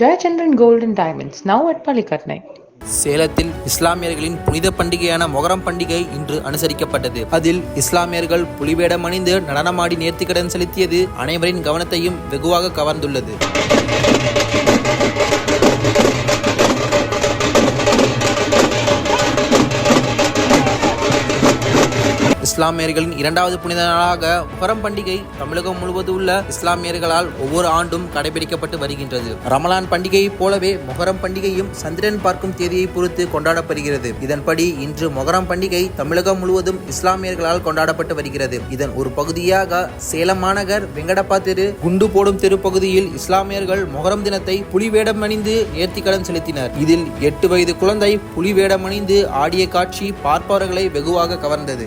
Jayachandran golden diamonds now at பள்ளிக்கட்னை சேலத்தில் இஸ்லாமியர்களின் புனித பண்டிகையான மொகரம் பண்டிகை இன்று அனுசரிக்கப்பட்டது. அதில் இஸ்லாமியர்கள் புலிவேடம் அணிந்து நடனமாடி நேர்த்திக்கடன் செலுத்தியது அனைவரின் கவனத்தையும் வெகுவாக கவர்ந்துள்ளது. இஸ்லாமியர்களின் இரண்டாவது புனித நாளாக முகரம் பண்டிகை தமிழகம் முழுவதும் உள்ள இஸ்லாமியர்களால் ஒவ்வொரு ஆண்டும் கடைபிடிக்கப்பட்டு வருகின்றது. ரமலான் பண்டிகையைப் போலவே மொஹரம் பண்டிகையும் சந்திரன் பார்க்கும் தேதியை பொறுத்து கொண்டாடப்படுகிறது. இதன்படி இன்று மொஹரம் பண்டிகை தமிழகம் முழுவதும் இஸ்லாமியர்களால் கொண்டாடப்பட்டு வருகிறது. இதன் ஒரு பகுதியாக சேலம் மாநகர் வெங்கடப்பா தெரு குண்டு போடும் தெரு பகுதியில் இஸ்லாமியர்கள் மொஹரம் தினத்தை புலி வேடம் அணிந்து நேர்த்திக்கடன் செலுத்தினர். இதில் எட்டு வயது குழந்தை புலி வேடம் அணிந்து ஆடிய காட்சி பார்ப்பவர்களை வெகுவாக கவர்ந்தது.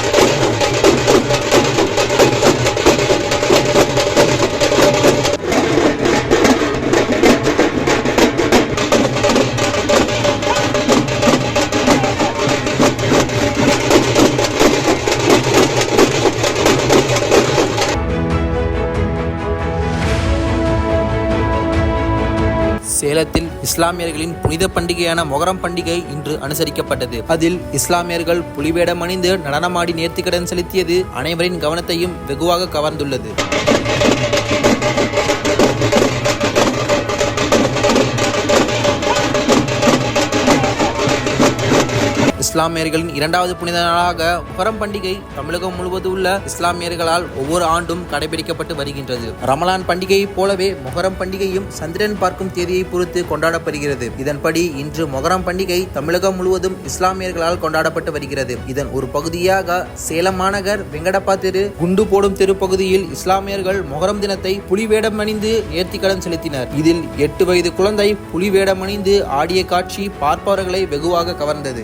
சேலத்தில் இஸ்லாமியர்களின் புனித பண்டிகையான மொகரம் பண்டிகை இன்று அனுசரிக்கப்பட்டது. அதில் இஸ்லாமியர்கள் புலிவேடம் அணிந்து நடனமாடி நேர்த்திக்கடன் செலுத்தியது அனைவரின் கவனத்தையும் வெகுவாக கவர்ந்துள்ளது. இஸ்லாமியர்களின் இரண்டாவது புனித நாளாக முகரம் பண்டிகை தமிழகம் முழுவதும் உள்ள இஸ்லாமியர்களால் ஒவ்வொரு ஆண்டும் கடைபிடிக்கப்பட்டு வருகின்றது. ரமலான் பண்டிகையைப் போலவே மொஹரம் பண்டிகையும் சந்திரன் பார்க்கும் தேதியை பொறுத்து கொண்டாடப்படுகிறது. இதன்படி இன்று மொஹரம் பண்டிகை தமிழகம் முழுவதும் இஸ்லாமியர்களால் கொண்டாடப்பட்டு வருகிறது. இதன் ஒரு பகுதியாக சேலம் மாநகர் வெங்கடப்பா தெரு குண்டு போடும் தெரு பகுதியில் இஸ்லாமியர்கள் மொஹரம் தினத்தை புலி வேடம் அணிந்து நேர்த்திக்கடன் செலுத்தினர். இதில் எட்டு வயது குழந்தை புலி வேடம் அணிந்து ஆடிய காட்சி பார்ப்பவர்களை வெகுவாக கவர்ந்தது.